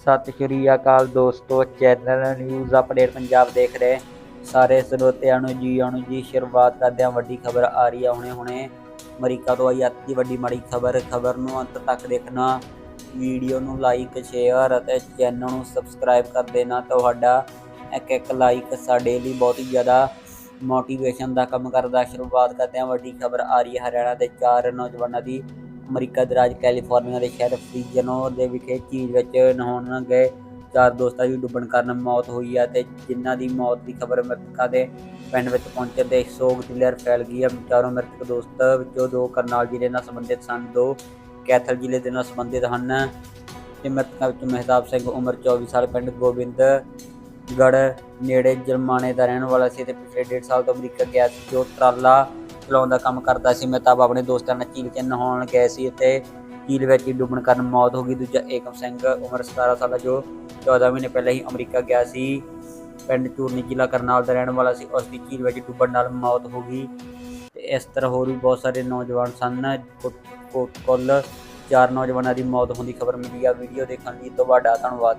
ਸਤਿ ਸ਼੍ਰੀ ਅਕਾਲ ਦੋਸਤੋ channel news update Punjab ਦੇਖ ਰਹੇ। ਸਾਰੇ ਸਰੋਤਿਆਂ ਨੂੰ ਜੀ, ਆਉਣ ਜੀ, ਸ਼ੁਰੂਆਤ ਕਰਦੇ ਹਾਂ। ਵੱਡੀ ਖਬਰ ਆ ਰਹੀ ਹੈ ਹੁਣੇ ਹੁਣੇ। ਅਮਰੀਕਾ ਤੋਂ ਆਈ ਅੱਜ ਵੱਡੀ ਮਾੜੀ ਖਬਰ। ਖਬਰ ਨੂੰ ਅੰਤ ਤੱਕ ਦੇਖਣਾ। ਵੀਡੀਓ ਨੂੰ ਲਾਈਕ ਸ਼ੇਅਰ ਅਤੇ ਚੈਨਲ ਨੂੰ ਸਬਸਕ੍ਰਾਈਬ ਕਰ ਦੇਣਾ। ਤੁਹਾਡਾ ਇੱਕ ਇੱਕ ਲਾਈਕ ਸਾਡੇ ਲਈ ਬਹੁਤ ਹੀ ਜ਼ਿਆਦਾ ਮੋਟੀਵੇਸ਼ਨ ਦਾ ਕੰਮ ਕਰਦਾ। ਸ਼ੁਰੂਆਤ ਕਰਦੇ ਹਾਂ। ਵੱਡੀ ਖਬਰ ਆ ਰਹੀ ਹੈ ਹਰਿਆਣਾ ਦੇ ਚਾਰ ਨੌਜਵਾਨਾਂ ਦੀ। ਅਮਰੀਕਾ ਦੇ ਰਾਜ ਕੈਲੀਫੋਰਨੀਆ ਦੇ ਸ਼ਹਿਰ ਫਰੀਜਨੋ ਦੇ ਵਿਖੇ ਝੀਲ ਵਿੱਚ ਨਹਾਉਣ ਗਏ। ਚਾਰ ਦੋਸਤਾਂ ਦੀ ਡੁੱਬਣ ਕਾਰਨ ਮੌਤ ਹੋਈ ਹੈ ਤੇ ਜਿਨ੍ਹਾਂ ਦੀ ਮੌਤ ਦੀ ਖਬਰ ਮ੍ਰਿਤਕਾਂ ਦੇ ਪਿੰਡ ਵਿੱਚ ਪਹੁੰਚਣ ਤੇ ਸੋਗ ਦੀ ਲਹਿਰ ਫੈਲ ਗਈ ਹੈ ਚਾਰੋਂ ਮ੍ਰਿਤਕ ਦੋਸਤ ਵਿੱਚੋਂ ਦੋ ਕਰਨਾਲ ਜ਼ਿਲ੍ਹੇ ਨਾਲ ਸੰਬੰਧਿਤ ਸਨ, ਦੋ ਕੈਥਲ ਜ਼ਿਲ੍ਹੇ ਦੇ ਨਾਲ ਸੰਬੰਧਿਤ ਹਨ। ਤੇ ਮ੍ਰਿਤਕਾਂ ਵਿੱਚ ਮਹਿਤਾਬ ਸਿੰਘ ਉਮਰ 24 ਸਾਲ, ਪਿੰਡ ਗੋਬਿੰਦ ਗੜ ਨੇੜੇ ਜਰਮਾਨੇ ਦਾ ਰਹਿਣ ਵਾਲਾ ਸੀ ਤੇ ਪਿਛਲੇ 1.5 ਸਾਲ ਤੋਂ ਅਮਰੀਕਾ ਗਿਆ ਸੀ। ਜੋ ਟਰਾਲਾ ਚਲਾਉਣ ਦਾ ਕੰਮ ਕਰਦਾ ਸੀ। ਮਹਿਤਾਬ ਆਪਣੇ ਦੋਸਤਾਂ ਨਾਲ ਝੀਲ 'ਚ ਨਹਾਉਣ ਗਏ ਸੀ ਤੇ ਝੀਲ ਵਿੱਚ ਹੀ ਡੁੱਬਣ ਕਾਰਨ ਮੌਤ ਹੋ ਗਈ। ਦੂਜਾ ਏਕਮ ਸਿੰਘ, ਉਮਰ 17 ਸਾਲ ਜੋ 14 ਮਹੀਨੇ ਪਹਿਲਾਂ ਹੀ ਅਮਰੀਕਾ ਗਿਆ ਸੀ। ਪਿੰਡ ਚੂਰਨੀ ਜ਼ਿਲ੍ਹਾ ਕਰਨਾਲ ਦਾ ਰਹਿਣ ਵਾਲਾ ਸੀ। ਉਸ ਦੀ ਝੀਲ ਵਿੱਚ ਡੁੱਬਣ ਨਾਲ ਮੌਤ ਹੋ ਗਈ। ਤੇ ਇਸ ਤਰ੍ਹਾਂ ਹੋਰ ਵੀ ਬਹੁਤ ਸਾਰੇ ਨੌਜਵਾਨ ਸਨ। ਕੁੱਲ ਚਾਰ ਨੌਜਵਾਨਾਂ ਦੀ ਮੌਤ ਹੋਣ ਦੀ ਖਬਰ ਮਿਲੀ ਆ। ਵੀਡੀਓ ਦੇਖਣ ਲਈ ਤੁਹਾਡਾ ਧੰਨਵਾਦ ਹੈ।